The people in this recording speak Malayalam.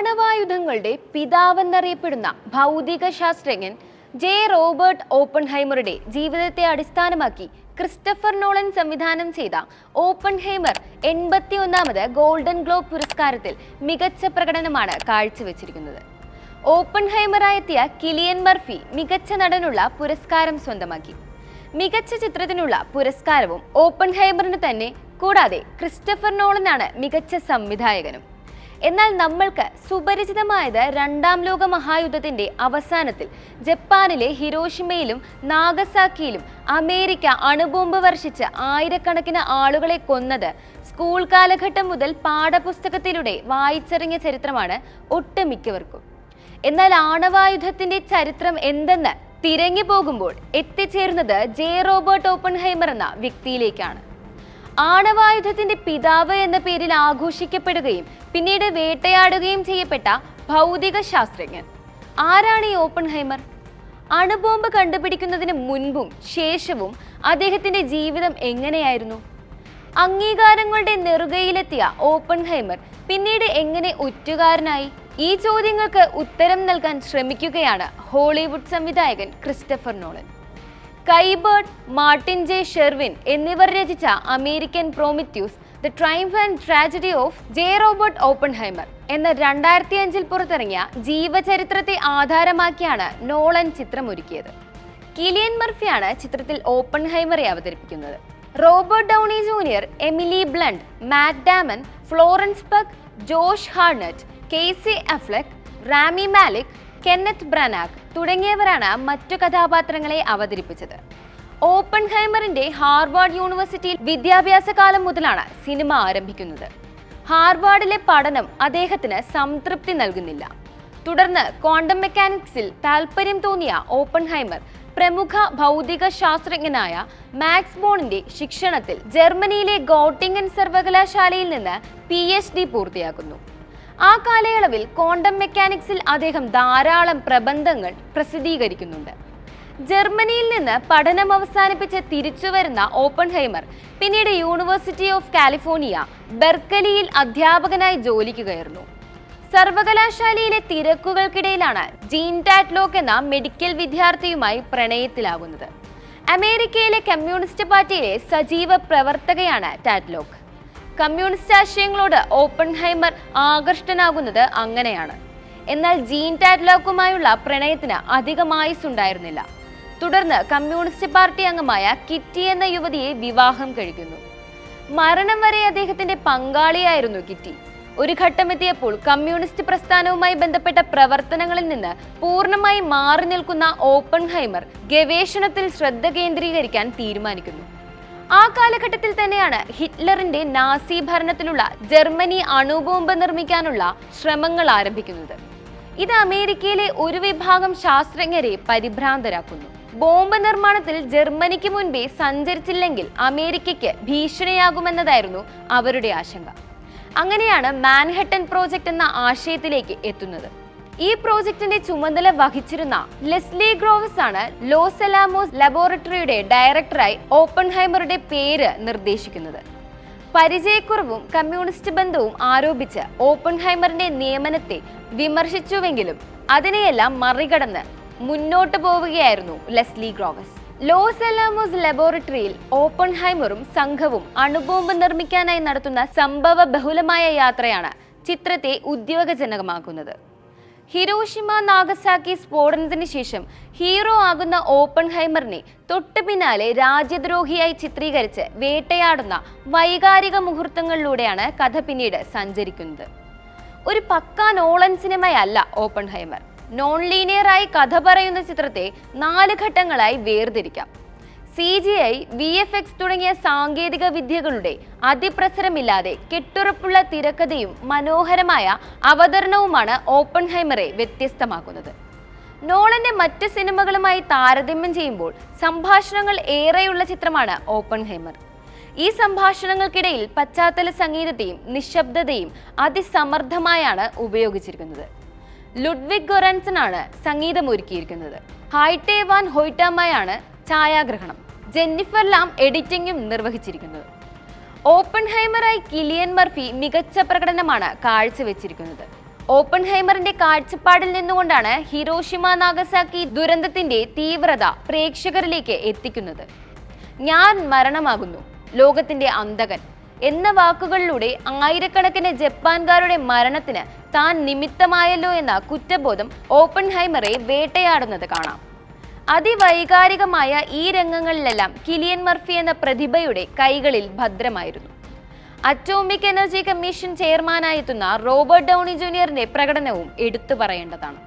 ആണവായുധങ്ങളുടെ പിതാവെന്നറിയപ്പെടുന്ന ഭൗതിക ശാസ്ത്രജ്ഞൻ ജെ. റോബർട്ട് ഓപ്പൺഹൈമറുടെ ജീവിതത്തെ അടിസ്ഥാനമാക്കി ക്രിസ്റ്റഫർ നോളൻ സംവിധാനം ചെയ്ത ഓപ്പൺഹൈമർ എൺപത്തി ഒന്നാമത് ഗോൾഡൻ ഗ്ലോബ് പുരസ്കാരത്തിൽ മികച്ച പ്രകടനമാണ് കാഴ്ചവെച്ചിരിക്കുന്നത്. ഓപ്പൺഹൈമറായെത്തിയ കിലിയൻ മർഫി മികച്ച നടനുള്ള പുരസ്കാരം സ്വന്തമാക്കി. മികച്ച ചിത്രത്തിനുള്ള പുരസ്കാരവും ഓപ്പൺഹൈമറിന് തന്നെ കൂടാതെ ക്രിസ്റ്റഫർ നോളനാണ് മികച്ച സംവിധായകനും. എന്നാൽ നമ്മൾക്ക് സുപരിചിതമായത് രണ്ടാം ലോക മഹായുദ്ധത്തിന്റെ അവസാനത്തിൽ ജപ്പാനിലെ ഹിരോഷിമയിലും നാഗസാക്കിയിലും അമേരിക്ക അണുബോംബ് വർഷിച്ച് ആയിരക്കണക്കിന് ആളുകളെ കൊന്നത് സ്കൂൾ കാലഘട്ടം മുതൽ പാഠപുസ്തകത്തിലൂടെ വായിച്ചറിഞ്ഞ ചരിത്രമാണ് ഒട്ടുമിക്കവർക്കും. എന്നാൽ ആണവായുധത്തിന്റെ ചരിത്രം എന്തെന്ന് തിരങ്ങി പോകുമ്പോൾ എത്തിച്ചേരുന്നത് ജെ റോബർട്ട് ഓപ്പൺഹൈമർ എന്ന വ്യക്തിയിലേക്കാണ്. ആണവായുധത്തിന്റെ പിതാവ് എന്ന പേരിൽ ആഘോഷിക്കപ്പെടുകയും പിന്നീട് വേട്ടയാടുകയും ചെയ്യപ്പെട്ട ഭൗതിക ശാസ്ത്രജ്ഞൻ. ആരാണ് ഈ ഓപ്പൺ ഹൈമർ അണുബോംബ് കണ്ടുപിടിക്കുന്നതിന് മുൻപും ശേഷവും അദ്ദേഹത്തിന്റെ ജീവിതം എങ്ങനെയായിരുന്നു? അംഗീകാരങ്ങളുടെ നെറുകയിലെത്തിയ ഓപ്പൺ ഹൈമർ പിന്നീട് എങ്ങനെ ഉറ്റുകാരനായി? ഈ ചോദ്യങ്ങൾക്ക് ഉത്തരം നൽകാൻ ശ്രമിക്കുകയാണ് ഹോളിവുഡ് സംവിധായകൻ Christopher Nolan. Kai Bird Martin J. Sherwin എന്നിവർ രചിച്ച American Prometheus the triumph and tragedy of J. Robert Oppenheimer എന്ന രണ്ടായിരത്തി അഞ്ചിൽ പുറത്തിറങ്ങിയ ജീവചരിത്രത്തെ ആധാരമാക്കിയാണ് നോളൻ ചിത്രമൊരുക്കിയത്. കിലിയൻ മർഫിയാണ് ചിത്രത്തിൽ ഓപ്പൺഹൈമറെ അവതരിപ്പിക്കുന്നത്. Robert Downey Junior Emily Blunt Matt Damon Florence buck Josh Hartnett Casey Affleck Rami Malek Kenneth Branagh തുടങ്ങിയവരാണ് മറ്റു കഥാപാത്രങ്ങളെ അവതരിപ്പിച്ചത്. ഓപ്പൺ ഹൈമറിന്റെ ഹാർവാർഡ് യൂണിവേഴ്സിറ്റിയിൽ വിദ്യാഭ്യാസ കാലം മുതലാണ് സിനിമ ആരംഭിക്കുന്നത്. ഹാർവാർഡിലെ പഠനം അദ്ദേഹത്തിന് സംതൃപ്തി നൽകുന്നില്ല. തുടർന്ന് ക്വാണ്ടം മെക്കാനിക്സിൽ താല്പര്യം തോന്നിയ ഓപ്പൺ ഹൈമർ പ്രമുഖ ഭൗതിക ശാസ്ത്രജ്ഞനായ മാക്സ് ബോണിന്റെ ശിക്ഷണത്തിൽ ജർമ്മനിയിലെ ഗോട്ടിംഗൻ സർവകലാശാലയിൽ നിന്ന് പി പൂർത്തിയാക്കുന്നു. ആ കാലയളവിൽ ക്വാണ്ടം മെക്കാനിക്സിൽ അദ്ദേഹം ധാരാളം പ്രബന്ധങ്ങൾ പ്രസിദ്ധീകരിക്കുന്നുണ്ട്. ജർമ്മനിയിൽ നിന്ന് പഠനം അവസാനിപ്പിച്ച് തിരിച്ചു വരുന്ന ഓപ്പൺഹൈമർ പിന്നീട് യൂണിവേഴ്സിറ്റി ഓഫ് കാലിഫോർണിയ ബെർക്കലിയിൽ അധ്യാപകനായി ജോലിക്ക് കയറുന്നു സർവകലാശാലയിലെ തിരക്കുകൾക്കിടയിലാണ് ജീൻ ടാറ്റ്ലോക്ക് എന്ന മെഡിക്കൽ വിദ്യാർത്ഥിയുമായി പ്രണയത്തിലാകുന്നത്. അമേരിക്കയിലെ കമ്മ്യൂണിസ്റ്റ് പാർട്ടിയിലെ സജീവ പ്രവർത്തകയാണ് ടാറ്റ്ലോക്ക്. കമ്മ്യൂണിസ്റ്റ് ആശയങ്ങളോട് ഓപ്പൺഹൈമർ ആകർഷ്ടനാകുന്നത് അങ്ങനെയാണ്. എന്നാൽ ജീൻ ടാറ്റ്ലോക്കുമായുള്ള പ്രണയത്തിന് അധികമായുസുണ്ടായിരുന്നില്ല തുടർന്ന് കമ്മ്യൂണിസ്റ്റ് പാർട്ടി അംഗമായ കിറ്റി എന്ന യുവതിയെ വിവാഹം കഴിക്കുന്നു. മരണം വരെ അദ്ദേഹത്തിന്റെ പങ്കാളിയായിരുന്നു കിറ്റി. ഒരു ഘട്ടമെത്തിയപ്പോൾ കമ്മ്യൂണിസ്റ്റ് പ്രസ്ഥാനവുമായി ബന്ധപ്പെട്ട പ്രവർത്തനങ്ങളിൽ നിന്ന് പൂർണമായി മാറി നിൽക്കുന്ന ഓപ്പൺഹൈമർ ഗവേഷണത്തിൽ ശ്രദ്ധ കേന്ദ്രീകരിക്കാൻ തീരുമാനിക്കുന്നു. ആ കാലഘട്ടത്തിൽ തന്നെയാണ് ഹിറ്റ്ലറിന്റെ നാസി ഭരണത്തിലുള്ള ജർമ്മനി അണുബോംബ് നിർമ്മിക്കാനുള്ള ശ്രമങ്ങൾ ആരംഭിക്കുന്നത്. ഇത് അമേരിക്കയിലെ ഒരു വിഭാഗം ശാസ്ത്രജ്ഞരെ പരിഭ്രാന്തരാക്കുന്നു. ബോംബ് നിർമ്മാണത്തിൽ ജർമ്മനിക്ക് മുൻപേ സഞ്ചരിച്ചില്ലെങ്കിൽ അമേരിക്കയ്ക്ക് ഭീഷണിയാകുമെന്നതായിരുന്നു അവരുടെ ആശങ്ക. അങ്ങനെയാണ് മാൻഹട്ടൻ പ്രോജക്റ്റ് എന്ന ആശയത്തിലേക്ക് എത്തുന്നത്. ഈ പ്രോജക്റ്റിന്റെ ചുമതല വഹിച്ചിരുന്ന ലെസ്ലി ഗ്രോവസ് ആണ് ലോസ് എലാമോസ് ലബോറട്ടറിയുടെ ഡയറക്ടറായി ഓപ്പൺഹൈമറുടെ പേര് നിർദ്ദേശിക്കുന്നത്. പരിചയക്കുറവും കമ്മ്യൂണിസ്റ്റ് ബന്ധവും ആരോപിച്ച് ഓപ്പൺഹൈമറിന്റെ നിയമനത്തെ വിമർശിച്ചുവെങ്കിലും അതിനെയെല്ലാം മറികടന്ന് മുന്നോട്ട് പോവുകയായിരുന്നു ലെസ്ലി ഗ്രോവസ്. ലോസ് അലാമോസ് ലബോറട്ടറിയിൽ ഓപ്പൺഹൈമറും സംഘവും അണുബോംബ് നിർമ്മിക്കാനായി നടത്തുന്ന സംഭവ ബഹുലമായ യാത്രയാണ് ചിത്രത്തെ ഉദ്യോഗജനകമാക്കുന്നത്. ഹിരോഷിമ നാഗസാക്കി സ്ഫോടനത്തിന് ശേഷം ഹീറോ ആകുന്ന ഓപ്പൺ ഹൈമറിനെ തൊട്ടു പിന്നാലെ രാജ്യദ്രോഹിയായി ചിത്രീകരിച്ച് വേട്ടയാടുന്ന വൈകാരിക മുഹൂർത്തങ്ങളിലൂടെയാണ് കഥ പിന്നീട് സഞ്ചരിക്കുന്നത്. ഒരു പക്കാ നോളൻ സിനിമയല്ല ഓപ്പൺ ഹൈമർ നോൺ ലീനിയറായി കഥ പറയുന്ന ചിത്രത്തെ നാല് ഘട്ടങ്ങളായി വേർതിരിക്കാം. C G I V F X തുടങ്ങിയ സാങ്കേതിക വിദ്യകളുടെ അതിപ്രസരമില്ലാതെ കെട്ടുറപ്പുള്ള തിരക്കഥയും മനോഹരമായ അവതരണവുമാണ് ഓപ്പൺ ഹൈമറെ വ്യത്യസ്തമാക്കുന്നത്. നോളന്റെ മറ്റ് സിനിമകളുമായി താരതമ്യം ചെയ്യുമ്പോൾ സംഭാഷണങ്ങൾ ഏറെയുള്ള ചിത്രമാണ് ഓപ്പൺ ഹൈമർ ഈ സംഭാഷണങ്ങൾക്കിടയിൽ പശ്ചാത്തല സംഗീതത്തെയും നിശബ്ദതയും അതിസമർത്ഥമായാണ് ഉപയോഗിച്ചിരിക്കുന്നത്. ലുഡ്വിഗ് ഗൊറൻസൺ ആണ് സംഗീതമൊരുക്കിയിരിക്കുന്നത്. ഹൈറ്റേവാൻ ഹൈറ്റെ വാൻ ഹൊയ്റ്റാമയാണ് ഛായാഗ്രഹണം. ജെന്നിഫർ ലാം എഡിറ്റിംഗും നിർവഹിച്ചിരിക്കുന്നത്. ഓപ്പൺ ഹൈമറായി കിലിയൻ മർഫി മികച്ച പ്രകടനമാണ് കാഴ്ചവെച്ചിരിക്കുന്നത്. ഓപ്പൺ ഹൈമറിന്റെ കാഴ്ചപ്പാടിൽ നിന്നുകൊണ്ടാണ് ഹിരോഷിമ നാഗസാക്കി ദുരന്തത്തിന്റെ തീവ്രത പ്രേക്ഷകരിലേക്ക് എത്തിക്കുന്നത്. ഞാൻ മരണമാകുന്നു ലോകത്തിന്റെ അന്തകൻ എന്ന വാക്കുകളിലൂടെ ആയിരക്കണക്കിന് ജപ്പാൻകാരുടെ മരണത്തിന് താൻ നിമിത്തമായല്ലോ എന്ന കുറ്റബോധം ഓപ്പൺ ഹൈമറെ വേട്ടയാടുന്നത് കാണാം. അതിവൈകാരികമായ ഈ രംഗങ്ങളിലെല്ലാം കിലിയൻ മർഫി എന്ന പ്രതിഭയുടെ കൈകളിൽ ഭദ്രമായിരുന്നു. അറ്റോമിക് എനർജി കമ്മീഷൻ ചെയർമാനായെത്തുന്ന റോബർട്ട് ഡൗണി ജൂനിയറിന്റെ പ്രകടനവും എടുത്തു പറയേണ്ടതാണ്.